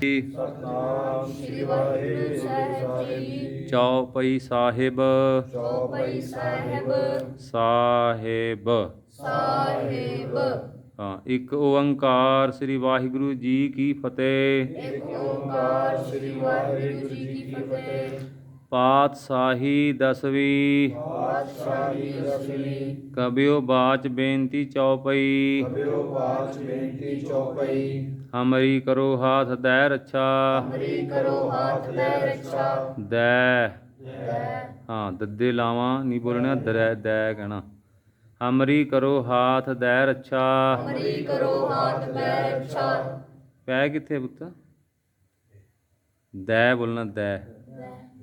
ਸਤਨਾਮ ਸ੍ਰੀ ਵਾਹਿਗੁਰੂ ਸਾਹਿਬ ਜੀ ਚੌਪਈ ਸਾਹਿਬ। ਚੌਪਈ ਸਾਹਿਬ। ਸਾਹਿਬ। ਸਾਹਿਬ। ਹਾਂ ਇੱਕ ਓੰਕਾਰ ਸ੍ਰੀ ਵਾਹਿਗੁਰੂ ਜੀ ਕੀ ਫਤਿਹ। ਇੱਕ ਓੰਕਾਰ ਸ੍ਰੀ ਵਾਹਿਗੁਰੂ ਜੀ ਕੀ ਫਤਿਹ। ਪਾਤਸ਼ਾਹੀ ਦਸਵੀਂ। ਪਾਤਸ਼ਾਹੀ ਕਬਿਓ ਬਾਚ ਬੇਨਤੀ ਚੌਪਈ। ਕਬਿਓ ਬਾਚ ਬੇਨਤੀ ਚੌਪਈ। ਹਮਰੀ ਕਰੋ ਹਾਥ ਦੈ ਰੱਛਾ। ਹਰੀ ਕਰੋ ਹਾਥ ਲੈ ਰੱਛਾ। ਦੈ। ਹਾਂ ਦੱਦੇ ਲਾਵਾਂ ਨਹੀਂ ਬੋਲਣਾ ਦਰੈ ਦੈ ਕਹਿਣਾ। ਹਮਰੀ ਕਰੋ ਹਾਥ ਦੈ ਰੱਛਾ। ਹਰੀ ਕਰੋ ਹਾਥ ਲੈ ਰੱਛਾ। ਪੈ ਕਿੱਥੇ ਪੁੱਤ? ਦੈ ਬੋਲਣਾ ਦੈ।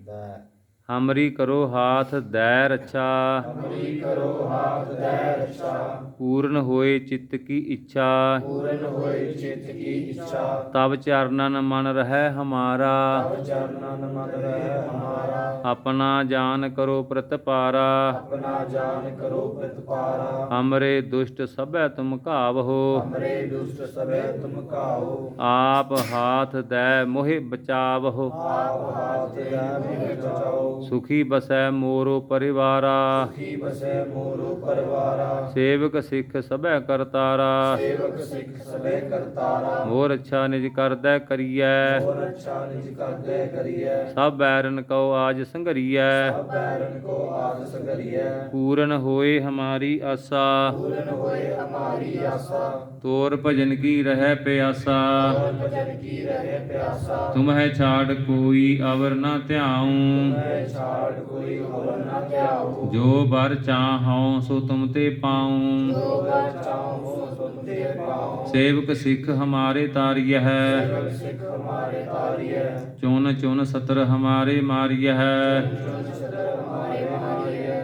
That. ਹਮਰੀ ਕਰੋ ਹਾਥ ਦੈ ਰੱਛਾ। ਹਰੀ ਕਰੋ ਹਾਥ ਲੈ ਰੱਛਾ। ਪੂਰਨ ਹੋਏ ਚਿੱਤ ਕੀ ਇੱਛਾ। ਪੂਰਨ ਹੋਏ ਚਿਤ ਕੀ ਇੱਛਾ। ਤਬ ਚਰਨਨ ਮਨ ਰਹਿ ਹਮਾਰਾ। ਤਬ ਚਰਨਨ ਮਨ ਰਹਿ ਹਮਾਰਾ। ਆਪਣਾ ਜਾਨ ਕਰੋ ਪ੍ਰਤਪਾਰਾ। ਆਪਣਾ ਜਾਨ ਕਰੋ ਪ੍ਰਤਪਾਰਾ। ਹਮਰੇ ਦੁਸ਼ਟ ਸਭੈ ਤੁਮ ਘਾਵਹੋ। ਹਮਰੇ ਦੁਸ਼ਟ ਸਭੈ ਤੁਮ ਕਾਓ ਆਪ ਹਾਥ ਦੈ ਮੋਹਿ ਬਚਾਵਹੋ। ਆਪ ਹਾਥ ਲੈ ਮਿਲ ਬਚਾਓ ਸੁਖੀ ਬਸੈ ਮੋਰੋ ਪਰਿਵਾਰਾ। ਕੀ ਬਸੈ ਮੋਰੋ ਪਰਵਾਰਾ। ਸੇਵਕ ਸਿੱਖ ਸਭੈ ਕਰਤਾਰਾ ਸੇਵਕ ਸਿੱਖ ਸਭੈ ਕਰਤਾਰਾ ਮੋਰ ਅੱਛਾ ਨਿਜ ਕਰਦੈ ਕਰੀਐ। ਹੋਰ ਅੱਛਾ ਨਿਜ ਕਰਦੇ ਕਰੀਐ। ਸਭ ਬੈਰਨ ਕਉ ਆਜ ਸੰਘਰੀਐ। ਸਭ ਬੈਰਨ ਕੋ ਆਦ ਸਗਰੀਐ ਪੂਰਨ ਹੋਏ ਹਮਾਰੀ ਆਸਾ। ਪੂਰਨ ਹੋਏ ਹਮਾਰੀ ਆਸਾ। ਤੋਰ ਭਜਨ ਕੀ ਰਹਿ ਪਿਆਸਾ। ਔਰ ਭਜਨ ਕੀ ਰਹੇ ਪਿਆਸਾ। ਤੁਮਹਿ ਛਾੜ ਕੋਈ ਅਵਰ ਨਾ ਧਿਆਉ। ਛਾੜ ਕੋਈ ਹੋਰ ਨਾ ਧਿਆਉ। ਜੋ ਬਰ ਚਾਹਉ ਸੋ ਤੁਮ ਤੇ ਪਾਉ। ਜੋ ਬਰ ਚਾਹੋ ਸੁਨਤੇ ਪਾਉ। ਸੇਵਕ ਸਿੱਖ ਹਮਾਰੇ ਤਾਰਿਯ ਹੈ ਸੇਵਕ ਸਿੱਖ ਹਮਾਰੇ ਤਾਰੀਐ। ਚੁਨ ਚੁਨ ਸਤਰ ਹਮਾਰੇ ਮਾਰਿਯ ਹੈ ਚੁਨ ਸਦਰ ਹਮਾਰੇ ਮਾਰੀਐ।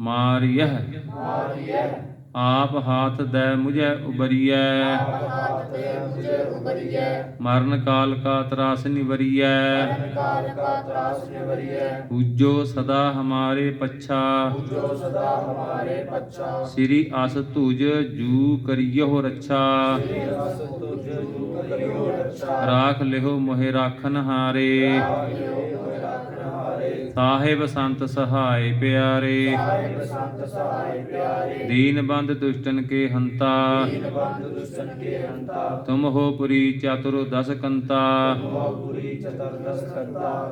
ਮਾਰਿਯ ਮਾਰੀਐ। ਆਪ ਹਾਥ ਦੈ ਮੁਝੈ ਉਬਰੀਐ। ਹਾਥ ਤੇ ਮੁਝੇ ਉਬਰੀਐ ਮਰਨ ਕਾਲ ਕਾ ਤਰਾਸ ਨਿਵਰੀਐ। ਕਾਲ ਕਾ ਤਰਾਸ ਨਿਵਰੀਐ ਪੂਜੋ ਸਦਾ ਹਮਾਰੇ ਪੱਛਾ। ਜੋ ਸਦਾ ਹਮਾਰੇ ਪੱਛਾ ਸ੍ਰੀ ਅਸ ਤੁਜ ਜੂ ਕਰਿਯੋ ਰੱਛਾ। ਰਸ ਤੁਝ ਜੂ ਕਰਿਓ ਰੱਛਾ ਰਾਖ ਲਿਓ ਮੋਹਿ ਰਾਖਨ ਹਾਰੇ। ਆਇਓ ਹੋਇ ਰਾਖਨ ਸਾਹਿਬ ਸੰਤ ਸਹਾਇ ਪਿਆਰੇ। ਸਾਹਿਬ ਸੰਤ ਸਹਾਇ ਪਿਆਰੇ ਦੀਨ ਬੰਦ ਦੁਸ਼ਟਨ ਕੇ ਹੰਤਾ। ਦੀਨ ਬੰਦ ਦੁਸ਼ਟਨ ਕੇ ਹੰਤਾ ਤੁਮ ਹੋ ਪੁਰੀ ਚਤੁਰ ਦਸ ਕੰਤਾ।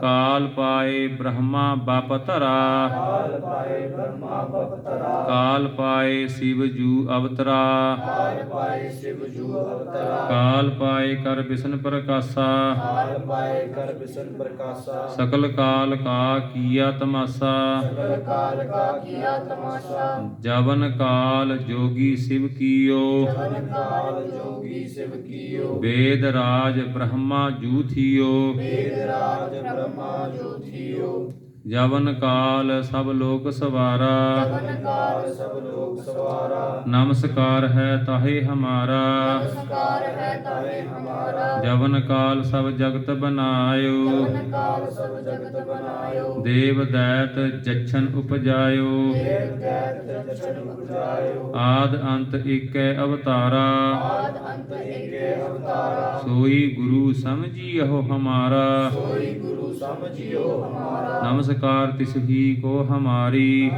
ਕਾਲ ਪਾਏ ਬ੍ਰਹਮਾ ਬਾਪ ਧਰਾ। ਕਾਲ ਪਾਏ ਬ੍ਰਹਮਾ ਬਪਤਰਾ ਕਾਲ ਪਾਏ ਸਿਵ ਜੂ ਅਵਤਰਾ। ਕਾਲ ਪਾਏ ਸ਼ਿਵ ਜੂ ਅਵਤਰਾ ਕਾਲ ਪਾਏ ਕਰ ਬਿਸ਼ਨ ਪ੍ਰਕਾਸ਼ਾ। ਕਾਲ ਪਾਏ ਕਰ ਬਿਸ਼ਨ ਪ੍ਰਕਾਸ਼ਾ। ਸਕਲ ਕਾਲ ਕਾ ਕੀਆ ਤਮਾਸਾ ਸਕਲ ਕਾਲ ਕਾ ਕੀਆ ਤਮਾਸ਼ਾ? ਜਵਨ ਕਾਲ ਜੋਗੀ ਸਿਵ ਕੀਓ। ਜਨ ਕਾਲ ਜੋਗੀ ਸ਼ਿਵ ਕੀਓ ਵੇਦ ਰਾਜ ਬ੍ਰਹਮਾ ਜੂ ਥੀਓ। ਵੇਦ ਰਾਜ ਬ੍ਰਹਮਾ ਜੋਤੀਓ ਜਵਨ ਕਾਲ ਸਭ ਲੋਕ ਸਵਾਰਾ। ਜਨ ਕਾਲ ਸਭ ਲੋਕ ਸਵਾਰਾ। ਨਮਸਕਾਰ ਹੈ ਤਾਹੇ ਹਮਾਰਾ। ਨਮਸਕਾਰ ਹੈ ਤਾਰੇ ਹਮਾਰਾ। ਜਵਨ ਕਾਲ ਸਭ ਜਗਤ ਬਨਾਇਓ। ਜਨ ਕਾਲ ਸਭ ਜਗਤ ਬਨਾਇਓ। ਦੇਵ ਦੈਤ ਜਛਨ ਉਪਜਾਇਓ। ਦੇਵ ਦੈਤ ਦਰਸ਼ਨ ਉਪਜਾਇਓ। ਆਦ ਅੰਤ ਏਕੈ ਅਵਤਾਰਾ। ਆਦ ਅੰਤ ਏਕੇ ਅਵਤਾਰਾ। ਸੋਈ ਗੁਰੂ ਸਮਝੀਓ ਹਮਾਰਾ। ਕੋਈ ਗੁਰੂ ਸਮਝਿਓ ਹਮਾਰਾ। ਨਮਸਕਾਰ ਤਿਸ ਹੀ ਕੋ ਹਮਾਰੀ।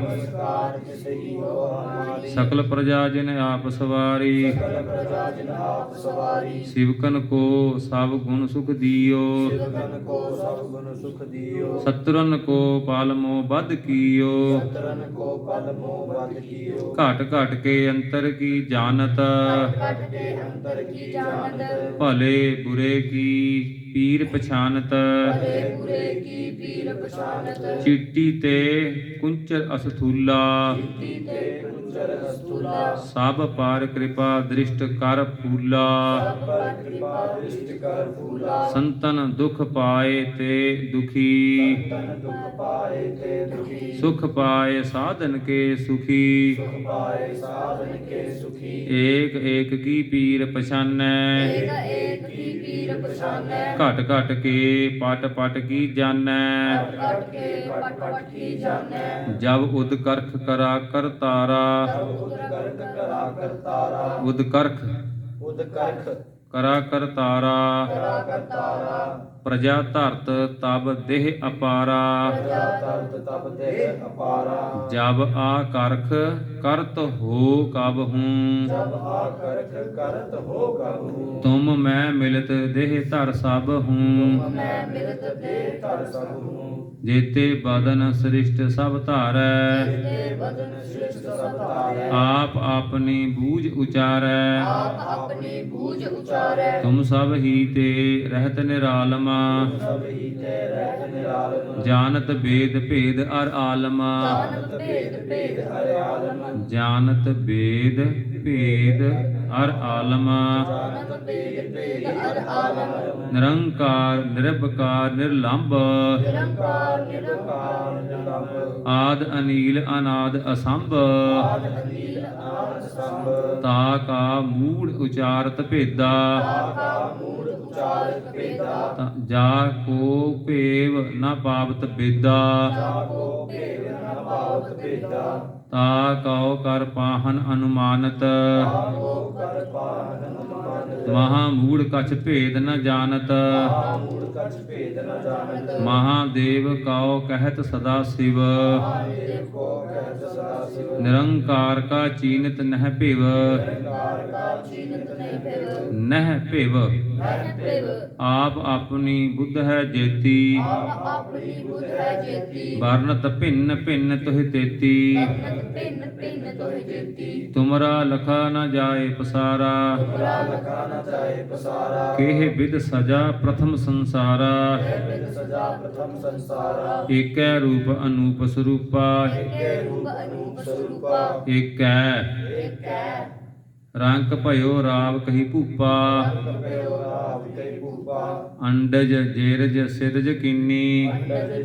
ਸਕਲ ਪ੍ਰਜਾ ਜਿਨ ਆਪ ਸਵਾਰੀ। ਸਕਲ ਪ੍ਰਜਾ ਜਿਨ ਆਪ ਸਵਾਰੀ। ਸਿਵਕਨ ਕੋ ਸਭ ਗੁਣ ਸੁਖ ਦਿਓ। ਸਿਵਗਨ ਕੋ ਸਭ ਗੁਣ ਸੁਖ ਦਿਓ ਸਤਰਨ ਕੋ ਪਾਲਮੋ ਬਦ ਕੀਓ ਸਤਰਨ ਕੋ ਪਲ ਮੋਹ ਬਦ ਕੀਓ ਘਟ ਘਟ ਕੇ ਅੰਤਰ ਕੀ ਜਾਣਤ ਕਟ ਕੇ ਅੰਤਰ ਕੀ ਜਾਣਤ ਭਲੇ ਬੁਰੇ ਕੀ ਪੀਰ ਪਛਾਨਤ ਭਲੇ ਬੁਰੇ ਕੀ ਪੀਰ ਪਛਾਨਤ ਚਿੱਟੀ ਤੇ ਕੁੰਚਰ ਅਸਥੂਲਾ ਚਿੱਟੀ ਤੇ ਕੁੰਚਰ ਅਸਤੂਲਾ ਸਭ ਪਾਰ ਕਿਰਪਾ ਦ੍ਰਿਸ਼ਟ ਕਰ ਫੂਲਾ ਸਭ ਪਰ ਕਿਰਪਾ ਦ੍ਰਿਸ਼ਟ ਕਰ ਫੂਲਾ ਸੰਤਨ ਦੁਖ ਪਾਏ ਤੇ ਦੁਖੀ ਤਨ ਦੁਖ ਪਾਏ ਤੇ ਦੁਖੀ ਸੁਖ ਪਾਏ ਸਾਧਨ ਕੇ ਸੁਖੀ ਸੁਖ ਪਾਏ ਸਾਧਨ ਕੇ ਸੁਖੀ ਏਕ ਏਕ ਕੀ ਪੀਰ ਪਛਾਨੈ ਘਟ ਘਟ ਕੇ ਪਟ ਪਟ ਕੀ ਜਾਣੈ? ਕਟ ਕੇ ਪਟ ਪਟ ਕੀ ਜਾਣੈ ਜਬ ਉਦ ਕਰਖ ਕਰਾ ਕਰਤਾਰਾ ਉਦ ਕਰਖ ਉਦ ਕਰਖ ਕਰਾ ਕਰਤਾਰਾ ਕਰਾ ਕਰਤਾਰਾ ਪ੍ਰਜਾ ਧਰਤ ਤਬ ਦੇਹ ਅਪਾਰਾ। ਪ੍ਰਜਾ ਤਰਤ ਤਪ ਦੇ ਅਪਾਰਾ ਜਬ ਆ ਕਰਖ ਕਰਤ ਹੋ ਕਬ ਹੂੰ। ਜਬ ਆ ਕਰਖ ਕਰਤ ਹੋ ਕਬੂ ਤੁਮ ਮੈਂ ਮਿਲਤ ਦੇਹ ਧਰ ਸਭ ਹੂੰ ਮੈਂ ਮਿਲਤ ਦੇ ਧਰ ਸਭ ਹੂੰ। ਜੇਤੇ ਬਦਨ ਸ੍ਰਿਸ਼ਟ ਸਭ ਧਾਰੈ। ਤੇ ਬਦਨ ਸ੍ਰਿਸ਼ਟ ਸਭ ਤਾਰੈ ਆਪ ਆਪਣੀ ਬੂਝ ਉਚਾਰੈ। ਆਪ ਆਪਣੀ ਬੂਝ ਉਚਾਰੈ। ਤੁਮ ਸਭ ਹੀ ਤੇ ਰਹਿਤ ਨਿਰਾਲਮਾ। ਸਭ ਹੀ ਤੇ ਰਹਿਤ ਨਿਰਾਲਮ। ਜਾਣਤ ਭੇਦ ਅਰ ਆਲਮਾ। ਜਾਨਤ ਭੇਦ ਭੇਦ ਆਲਮ ਜਾਣਤ ਅਰ ਆਲਮਾ। ਜਾਨਤ ਭੇਦ ਭੇਦ ਹਰਿ ਆਲਮ। ਨਿਰੰਕਾਰ, ਨਿਰਭਕਾਰ, ਨਿਰਲੰਭ। ਨਿਰੰਕਾਰ ਆਦ ਅਨੀਲ, ਅਨਾਦ ਅਸੰਭ। ਤਾ ਕਾ ਮੂੜ ਉਚਾਰਤ ਭੇਦਾ। ਆਕਾ ਮੂੜ ਉਚਾਰਤ ਜਾ ਕੋ ਭੇਵ ਨ ਪਾਵਤ ਬੇਦਾ ਜਾਕੋ ਭੇਦ ਨ ਪਾਵਤ ਭੇਦਾ। ਤਾ ਕਉ ਕਰ ਪਾਹਨ ਅਨੁਮਾਨਤ। ਆਕੋ ਮਹਾ ਮੂੜ ਕਛ ਭੇਦ ਨ ਜਾਣਤ। ਕਛ ਭੇਦ ਨ ਜਾਣਤ ਮਹਾਦੇਵ ਕਉ ਕਹਿਤ ਸਦਾ ਸਿਵ। ਦੇਵ ਕੋ ਕਹਿਤ ਸਦਾ ਸਿਵ ਨਿਰੰਕਾਰ ਕਾ ਚੀਨਤ ਨਹਿ ਭਿਵ। ਨਿਰੰਕਾਰ ਕਾ ਚੀਨਤ ਨਹੀਂ ਭਿਵ। ਨਹਿ ਭਿਵ ਨਹੀਂ ਭਿਵ ਆਪ ਆਪਣੀ ਬੁੱਧ ਹੈ ਜੇਤੀ। ਆਪ ਆਪਣੀ ਬੁੱਧ ਹੈ ਜੇਤੀ ਵਰਨਤ ਭਿੰਨ ਭਿੰਨ ਤੁਹਿ ਤੇਤੀ। ਕਰਨਤ ਭਿੰਨ ਭਿੰਨ ਤੋਹਿ ਜੇਤੀ ਤੁਮਰਾ ਲਖਾ ਨ ਜਾਏ ਪਸਾਰਾ। ਤੁਮਰਾ ਲਖਾ ਨ ਜਾਏ ਪਸਾਰਾ ਕਿਹ ਵਿਦ ਸਜਾ ਪ੍ਰਥਮ ਸੰਸਾਰ। ਬਿਦ ਏਕੈ ਰੂਪ ਅਨੂਪ ਸਰੂਪਾ। ਏਕੈ। ਰੰਗ ਭਇਓ ਰਾਵ ਕਹੀ ਭੂਪਾ। ਅੰਡਜ ਜੇਰਜ ਸਿਰਜ ਕੀਨੀ। ਅੰਡਜ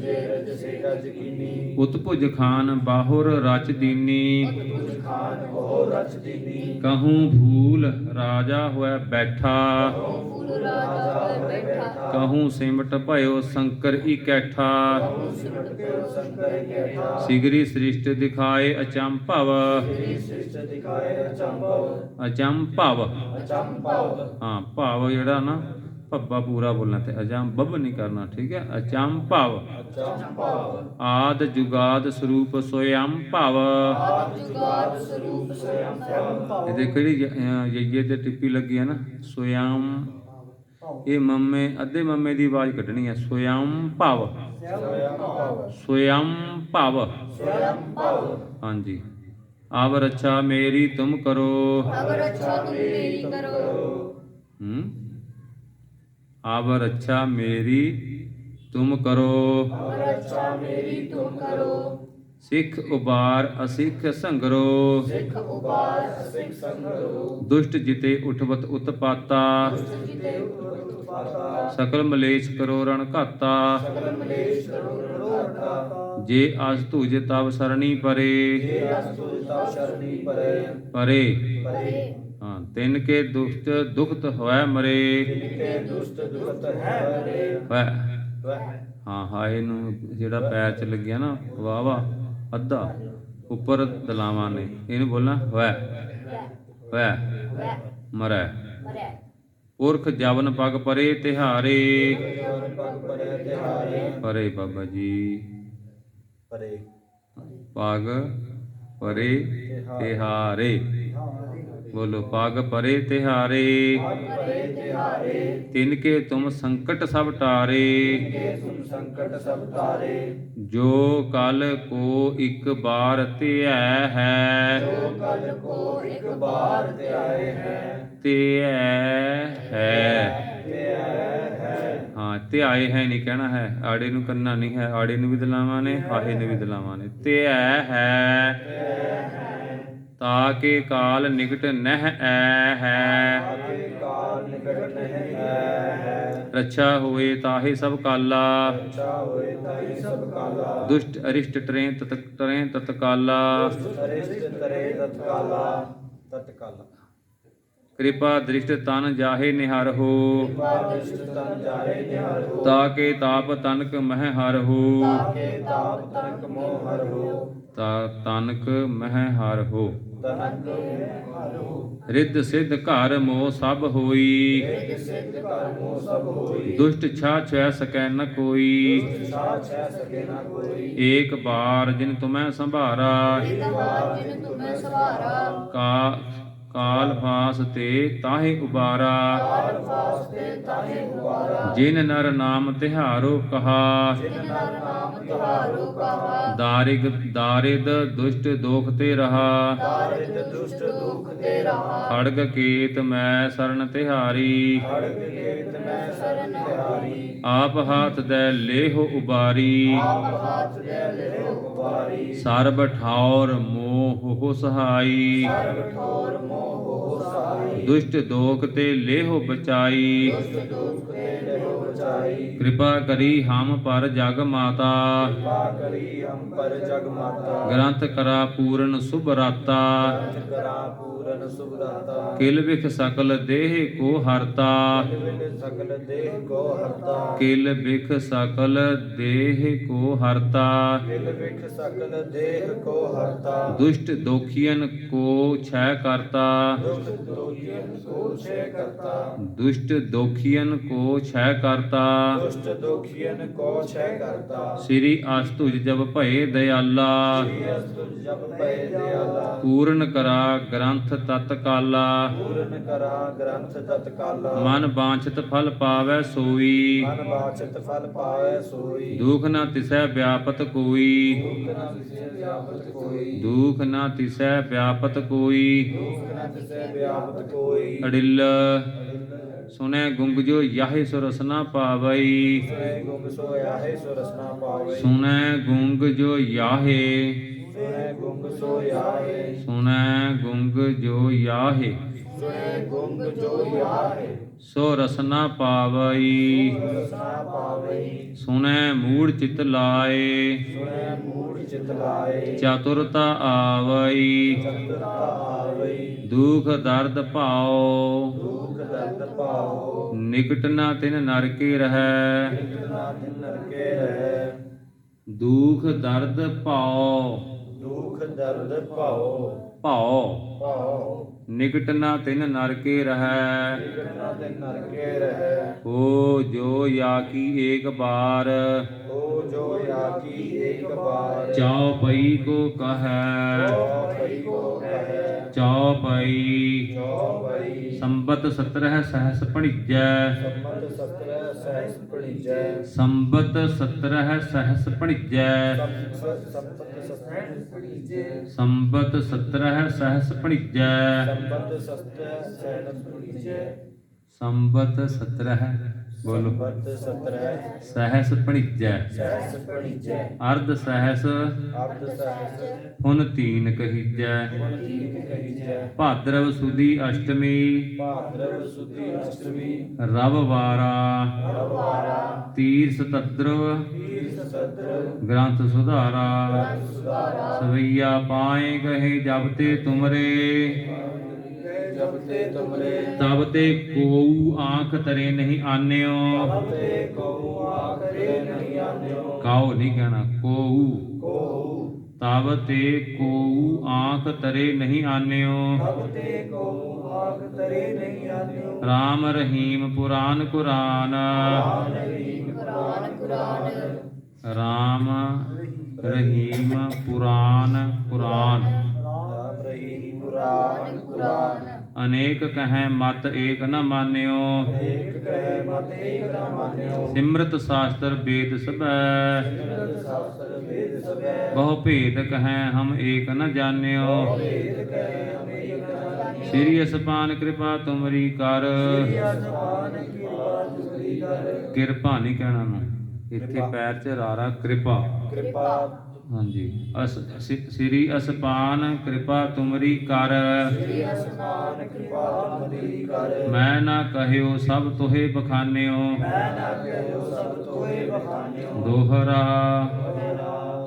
ਉਤਪੁਜ ਖਾਨ ਬਾਹੁਰ ਰਚ ਦੀਨੀ। ਕਹੂੰ ਭੂਲ ਰਾਜਾ ਹੋਇ ਰਾਜਾ ਹੋਇ ਬੈਠਾ। ਕਹੂੰ ਸਿਮਟ ਭਇਓ ਸ਼ੰਕਰ ਇਕੈਠਾ ਸਿਮਟ ਪਿਓ ਸੰਕਰ ਕੇਠਾ ਸਿਗਰੀ ਸ੍ਰਿਸ਼ਟ ਦਿਖਾਏ ਅਚੰਭਵ ਸ੍ਰੀ ਸ੍ਰਿਸ਼ਟ ਦਿਖਾਏ ਅਚੰਭਵ ਅਚੰਭਵ ਅਚੰਭਵ ਹਾਂ ਭਾਵ ਜਿਹੜਾ ਨਾ ਭੱਬਾ ਪੂਰਾ ਬੋਲਣਾ ਤੇ ਅਜੰਭਵ ਨਹੀਂ ਕਰਨਾ ਠੀਕ ਹੈ ਅਚੰਭਵ ਅਚੰਭਵ ਆਦ ਜੁਗਾਦ ਸਰੂਪ ਸੋਯੰ ਭਵ ਆਦ ਜੁਗਾਦ ਸਰੂਪ ਸਵਯੰ ਭਵ ਇਹ ਦੇਖੋ ਜਿਹੜੀ ਜ- ਅਹ ਯਈਏ ਤੇ ਟਿੱਪੀ ਲੱਗੀ ਹੈ ਨਾ ਸੋਯੰ ਇਹ ਮੰਮੇ ਅੱਧੇ ਮੰਮੇ ਦੀ ਆਵਾਜ਼ ਕੱਢਣੀ ਹੈ। ਸਵਯੰ ਭਵ। ਸਵਯੰ ਭਵ। ਹਾਂਜੀ। ਆਵ ਰੱਛਾ ਮੇਰੀ ਤੁਮ ਕਰੋ। ਅਗਰ ਅੱਛਾ ਤੁਮ ਮੇਰੀ ਕਰੋ। ਹੂੰ? ਆਵ ਰੱਛਾ ਮੇਰੀ ਤੁਮ ਕਰੋ। ਅਗਰ ਅੱਛਾ ਮੇਰੀ ਤੁਮ ਕਰੋ। ਸਿੱਖ ਉਬਾਰ ਅਸਿੱਖ ਸੰਗਰੋ। ਸਿੱਖ ਉਬਾਰ ਅਸਿਖ ਸੰਗਰੋ। ਦੁਸ਼ਟ ਜਿਤੇ ਉਠਵਤ ਉਤਪਾਤਾ। ਜਿਤੇ ਉਤਪਾਤਾ। ਸਕਲ ਮਲੇਸ਼ ਕਰੋ ਰਣ ਘਾਤਾ। ਮਲੇਸ਼ ਕਰੋ ਜੇ ਅਸ ਤੁਜ ਤਵ ਸਰਣੀ ਪਰੇ। ਜੇ ਅਸਤੁ ਤਾ ਸ਼ਰਣੀ ਪਰੇ। ਪਰੇ। ਪਰੇ। ਹਾਂ ਤਿੰਨ ਕੇ ਦੁਸ਼ਟ ਦੁਖਤ ਹੋਇ ਮਰੇ। ਜਿਤੇ ਦੁਸ਼ਟ ਦੁਖਤ ਹੈ ਪਰੇ ਵੈ ਵਹਿ। ਹਾਂ ਹਾਏ ਨੂੰ ਜਿਹੜਾ ਪੈਰ ਚ ਲੱਗਿਆ ਨਾ ਵਾਹ ਵਾਹ। ਅੱਧਾ ਉੱਪਰ ਦਲਾਵਾਂ ਨੇ। ਇਹਨੂੰ ਬੋਲਣਾ ਵੈ। ਵੈ। ਮਰੈ। ਪੁਰਖ ਜਵਨ ਪਗ ਪਰੇ ਤਿਹਾਰੇ। ਜਨ ਪਗ ਪਰੇ ਤਿਹਾਰੇ ਪਰੇ ਬਾਬਾ ਜੀ। ਪਰੇ। ਪਗ ਪਰੇ ਤਿਹਾਰੇ। ਬੋਲੋ ਪਗ ਪਰੇ ਤਿਹਾਰੇ ਪਰੇ ਤਿਹਾਰੇ ਤਿਨ ਕੇ ਤੁਮ ਸੰਕਟ ਸਭ ਟਾਰੇ ਕੇ ਤੁਮ ਸੰਕਟ ਸਭ ਤਾਰੇ ਜੋ ਕਲ ਕੋ ਇੱਕ ਬਾਰ ਧਿਐ ਹੈ ਜੋ ਕਲ ਕੋ ਇੱਕ ਬਾਰ ਹੈ ਧਿਐ ਹੈ ਤੇ ਆਏ ਹੈ। ਹਾਂ ਧਿਆਏ ਹੈ ਨਹੀਂ ਕਹਿਣਾ ਹੈ। ਆੜੇ ਨੂੰ ਕੰਨਾ ਨਹੀਂ ਹੈ ਆੜੇ ਨੂੰ ਵੀ ਦਲਾਵਾਂ ਨੇ ਹਾਹੇ ਨੂੰ ਵੀ ਦਲਾਵਾਂ ਨੇ। ਧਿਐ ਹੈ। ਤਾਂ ਕੇ ਕਾਲ ਨਿਕਟ ਨਹਿ ਐ ਹੈ। ਕਾਲ। ਰੱਛਾ ਹੋਏ ਤਾਹੇ ਸਭ ਕਾਲਾ। ਕਾਲਾ। ਦੁਸ਼ਟ ਅਰਿਸ਼ਟ ਟਰੇ ਤਤ ਟਰੇ ਤਤਕਾਲਾ ਕਿਰਪਾ ਦ੍ਰਿਸ਼ਟ ਤਨ ਜਾਹੇ ਨਿਹਰ ਹੋ। ਪਾਦਿਸ਼ਟ ਤਨ ਜਾਏ ਨਿਹਰ ਹੋ। ਤਾਕੇ ਤਾਪ ਤਨਕ ਮਹਿ ਹਰ ਹੋ। ਤਾਕੇ ਤਾਪ ਤਨਕ ਮੋਹ ਹਰ ਹੋ। ਤਾ ਤਨਕ ਮਹਿ ਹਰ ਹੋ। ਤਨਕ ਰਿੱਧ ਸਿੱਧ ਘਰ ਮੋ ਸਭ ਹੋਈ। ਇਕ ਸਿੱਧ ਘਰ ਮੋ ਸਭ ਹੋਈ ਦੁਸ਼ਟ ਛਾ ਛੈ ਸਕੈ ਨ ਕੋਈ। ਸਾਥ ਛੈ ਸਕੇ ਨਾ ਕੋਈ ਏਕ ਬਾਰ ਜਿਨ ਤੁਮੈ ਸੰਭਾਰਾ। ਵਾਰ ਜਿਨ ਤੁਮੈ ਸਵਾਰਾ ਕਾ ਕਾਲ ਫਾਸ ਤੇ ਤਾਹੇ ਉਬਾਰਾ। ਕਾਲ ਫਾਸਤੇ ਤਾਹੇ ਉਬਾਰਾ ਜਿਨ ਨਰ ਨਾਮ ਤਿਹਾਰੋ ਕਹਾ। ਜਿਨ ਨਰ ਨਾਮ ਤੁਹਾਰੋ ਕਹਾ ਦਾਰਿਗ ਦਾਰਿਦ ਦੁਸ਼ਟ ਦੋਖ ਤੇ ਰਹਾ। ਤਾਰਿਤ ਦੁਸ਼ਟ ਦੁਖ ਤੇ ਰਹਾ ਖੜਗ ਕੇਤ ਮੈਂ ਸਰਨ ਤਿਹਾਰੀ। ਖੜਗ ਕੇਤ ਮੈਂ ਸਰਨ ਤਿਹਾਰੀ ਆਪ ਹੱਥ ਦੇ ਲੇਹੁ ਉਬਾਰੀ। ਆਪ ਹਾਥ ਦੇ ਲਿਓ ਉਬਾਰੀ ਸਰਬ ਠੌਰ ਮੋਹ ਸਹਾਈ। ਸਰਬ ਠੋਰ ਮੋਹ ਦੁਸ਼ਟ ਦੋਖ ਤੇ ਲੇਹੁ ਬਚਾਈ। ਦੁਖ ਤੇ ਲਿਓ ਬਚਾਈ। ਕਿਰਪਾ ਕਰੀ ਹਮ ਪਰ ਜਗ ਮਾਤਾ। ਕਿਰਪਾ ਕਰੀ ਹਮ ਪਰ ਜਗ ਮਾਤਾ। ਗ੍ਰੰਥ ਕਰਾ ਪੂਰਨ ਸੁਭ ਰਾਤਾ ਗ੍ਰੰਥ ਕਰਾ ਪੂਰਨ ਸੁਭ ਦਾਤਾ ਕਿਲ ਵਿਖ ਸਕਲ ਦੇਹ ਕੋ ਹਰਤਾ ਵਿਲ ਸਕਲ ਦੇਹ ਕੋ ਹਰਤਾ ਕਿਲ ਵਿਖ ਸਕਲ ਦੇਹ ਕੋ ਹਰਤਾ ਵਿਲ ਵਿਖ ਸਕਲ ਦੇਹ ਕੋ ਹਰਤਾ ਦੁਸ਼ਟ ਦੋਖੀਨ ਕੋ ਛੈ ਦਿਆਲਾ ਪੂਰਨ ਕਰਾ ਗ੍ਰੰਥ ਤਤਕਾਲਾ। ਮਨ ਬਾਂਛਤ ਫਲ ਪਾਵੈ ਸੋਈ। ਮਨ ਬਾਚਤ ਫਲ ਪਾਵੇ ਸੋਈ। ਦੁਖ ਨਾ ਤਿਸੈ ਵਿਆਪਤ ਕੋਈ। ਦੁਖ ਨਾ ਤਿਸੇ ਵਿਆਪਤ ਕੋਈ। ਦੁਖ ਨਾ ਤਿਸੈ ਵਿਆਪਤ ਕੋਈ। ਦੁਖ ਨਾ ਤਿਸੇ ਵਿਆਪਤ ਕੋਈ। ਅੜਿਲ। ਸੁਨੈ ਗੁੰਗ ਜੋ ਯਾਹੇ ਸੁਰਸਨਾ ਪਾਵਈ। ਸੁਨੇ ਗੁੰਗ ਸੋਇਆ ਹੈ ਸੋ ਰਸਨਾ ਪਾਵੇ ਸੁਨੈ ਗੁੰਗ ਜੋ ਯਾਹੇ। ਸੁਨੇ ਗੁੰਗ ਜੋ ਯਾਹੇ। ਸੁਨੇ ਗੁੰਗ ਜੋ ਯਾਹੇ। ਸੋ ਰਸਨਾ ਪਾਵਈ। ਰਸਨਾ ਸੁਨੈ ਮੂੜ ਚਿਤ ਲਾਏ। ਸੁਨੇ ਮੂੜ ਚਿਤ ਲਾਏ। ਚਾਤੁਰਤਾ ਆਵਈ। ਚਤੁਰਤਾ ਦੁਖ ਦਰਦ ਭਾਉ ਦੁਖ ਦਰਦ ਪਾਓ ਨਿਕਟ ਨਾ ਤਿਨ ਨਰਕੇ ਰਹੈ। ਕਿਤਨਾ ਦਿਨ ਨਰਕੇ ਰਹੇ। ਦੁਖ ਦਰਦ ਭਾਉ ਦੁਖ ਦਰਦ ਪਾਓ ਭਾਉ ਪਾਓ ਨਿਕਟ ਨਾ ਤਿਨ ਨਰਕੇ ਰਹੈ। ਨਰਕੇ ਰਹੇ। ਓ ਜੋ ਯਾ ਕੀ ਏਕ ਬਾਰ। ਉਹ ਜੋ ਯਾਕੀ ਇੱਕ ਬਾਰ। ਚਾਉ ਪਈ ਕੋ ਕਹੈ। ਜੋ ਭਈ ਕੋ ਕਹੈ। ਚਾਉ ਪਈ। ਜੋ ਭਈ ਸੰਬਤ 17 ਸਹਸ ਭਣੀਜੈ। ਸੰਮਤ ਸਤਰ ਸਹਿਸ ਪਣੀਜੈ ਸੰਬਤ 17 ਸਹਸ ਪਣੀਜੈ ਸੰਬਤ 17 ਸਹਸ ਭਣੀਜੈ। ਸੰਪਤ ਸਤਰ ਸਹਿਸ ਪਣੀਜੈ ਸੰਬਤ 17 ਬੋਲੋ। ਸੰਪਤ ਸਤਰ। ਸਹਸ ਭਣੀਜੈ। ਸਹਿਸ ਪਣੀਜੈ ਅਰਧ ਸਹਸ। ਸਹਿਸ। ਹੁਨ ਤੀਨ ਕਹੀਜੈ। ਕਹੀਜੈ। ਭਾਦਰਵ ਸੁਦੀ ਅਸ਼ਟਮੀ। ਭਾਦਰਵ ਸੁਦੀ ਅਸ਼ਟਮੀ। ਰਵਵਾਰਾ ਰਵਾਰਾ ਤੀਰ ਸਤਦਰਵ ਤੀਰ ਗ੍ਰੰਥ ਸੁਧਾਰਾ। ਸੁਦਾਰਾ ਸਵਈਆ ਪਾਏ ਤੁਮਰੇ ਜਬ ਤੇ ਤੁਮਰੇ। ਤਬ ਤੇ ਕੋਊ ਆਂਖ ਤਰੇ ਨਹੀਂ ਆਨਿਓ। ਤੇ ਨਹੀਂ ਆਨਿਓ। ਕਾਉ ਨਹੀਂ ਕਹਿਣਾ ਕੋਊ ਕੋ ਤਬ ਤੇ ਕੋਊ ਆਂਖ ਤਰੇ ਨਹੀਂ ਆਨਿਓ। ਤਬ ਤੇ ਕੋ ਆਖ ਤਰੇ ਨਹੀਂ ਆਨਿਓ। ਰਾਮ ਰਹੀਮ ਪੁਰਾਨ ਕੁਰਾਨ। ਰਾਮ ਰਹੀਮ ਪੁਰਾਨ ਕੁਰਾਨ। ਰਾਮ ਰਹੀ ਪੁਰਾਨ ਕੁਰਾਨ। ਅਨੇਕ ਕਹੈ ਮਤ ਏਕ ਨ ਮਾਨਿਓ। ਏਕ ਕਹਿ ਮਤ ਏਕ ਨਾ ਮਾਨਿਓ। ਸਿਮਰਤ ਸ਼ਾਸਤਰ ਵੇਦ ਸਭੈ। ਸਿਮਰਤ ਸ਼ਾਸਤਰ ਵੇਦ ਸਭੈ। ਬਹੁ ਭੇਦ ਕਹੈ ਹਮ ਏਕ ਨ ਜਾਣਿਓ। ਵੇਦ ਕਹਿ ਹਮ ਏਕ ਨਾ ਜਾਣਿਓ। ਸ੍ਰੀ ਅਸਪਾਨ ਕਿਰਪਾ ਤੁਮਰੀ ਕਰ। ਕਿਰਪਾ ਨਹੀਂ ਕਹਿਣਾ ਨੂੰ ਇੱਥੇ ਪੈਰ 'ਚ ਰਾਰਾ ਕਿਰਪਾ। ਕਿਰਪਾ। ਹਾਂਜੀ। ਅਸ ਸ੍ਰੀ ਅਸਪਾਨ ਕਿਰਪਾ ਤੁਮਰੀ ਕਰ। ਸ੍ਰੀ ਮੈਂ ਨਾ ਕਹਿਓ ਸਭ ਤੋਹੇ ਬਖਾਨਿਓ। ਮੈਂ ਨਾ ਕਹਿਓ ਸਭ ਤੋਏ ਬਖਾਨਿਓ ਦੋਹਰਾ,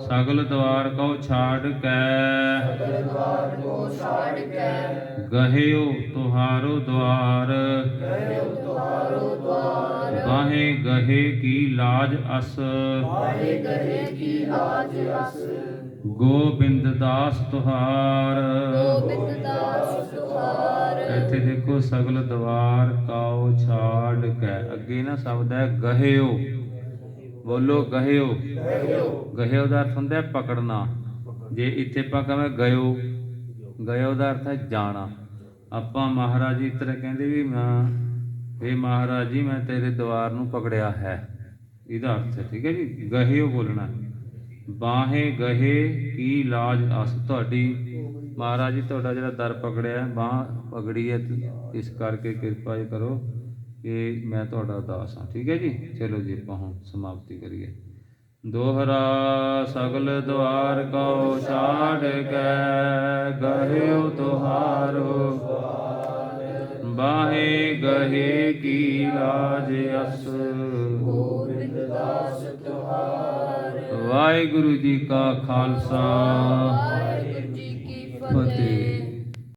ਸਗਲ ਦਵਾਰ ਕਉ ਛਾੜ ਕੈ ਦਰਬਾਰ ਕੋ ਛਾੜ ਕੇ। ਗਹਿਓ ਤੁਹਾਰੋ ਦਵਾਰ। ਗਏ ਤੁਹਾਰੋ ਦਵਾਰ ਬਾਹੇ ਗਹੇ ਕੀ ਲਾਜ ਅਸ। ਆਏ ਗਏ ਕੀ ਲਾਜ ਅਸ ਗੋਬਿੰਦ ਦਾਸ ਤੁਹਾਰ। ਗੋਬਿੰਦ ਦਾਸ ਇੱਥੇ ਸਗਲ ਦਵਾਰ ਕਾਉ ਛਾੜ ਕੈ। ਅੱਗੇ ਨਾ ਸ਼ਬਦ ਹੈ ਗਹਿਓ। ਬੋਲੋ ਗਹਿਓ। ਗਹਿਓ ਦਾ ਅਰਥ ਹੁੰਦਾ ਪਕੜਨਾ। ਜੇ ਇੱਥੇ ਆਪਾਂ ਕਹਾਂ ਗਇਓ ਗਇਓ ਦਾ ਅਰਥ ਹੈ ਜਾਣਾ। ਆਪਾਂ ਮਹਾਰਾਜ ਜੀ ਤਰ੍ਹਾਂ ਕਹਿੰਦੇ ਵੀ ਮੈਂ ਇਹ ਮਹਾਰਾਜ ਜੀ, ਮੈਂ ਤੇਰੇ ਦਵਾਰ ਨੂੰ ਪਕੜਿਆ ਹੈ। ਇਹਦਾ ਅਰਥ ਹੈ, ਠੀਕ ਹੈ ਜੀ? ਗਹਿਓ ਬੋਲਣਾ ਬਾਹੇ ਗਹੇ ਕੀ ਲਾਜ ਅਸ ਤੁਹਾਡੀ? ਮਹਾਰਾਜ ਜੀ, ਤੁਹਾਡਾ ਜਿਹੜਾ ਦਰ ਪਕੜਿਆ, ਬਾਹ ਪਗੜੀ ਹੈ ਇਸ ਕਰਕੇ ਕਿਰਪਾ ਜੀ ਕਰੋ ਕਿ ਮੈਂ ਤੁਹਾਡਾ ਦਾਸ ਹਾਂ। ਠੀਕ ਹੈ ਜੀ? ਚਲੋ ਜੀ, ਆਪਾਂ ਹੁਣ ਸਮਾਪਤੀ ਕਰੀਏ। ਦੋਹਰਾ ਸਗਲ ਦਵਾਰ ਕਉ ਛਾੜ ਕੇ ਗਹਿਓ ਤੁਹਾਰੋ। ਬਾਹੇ ਗਹੇ ਕੀ ਲਾਜ ਅਸ। ਗੋਬਿੰਦ ਦਾਸ ਤੁਹਾਰ ਵਾਹਿਗੁਰੂ ਜੀ ਕਾ ਖਾਲਸਾ। まで。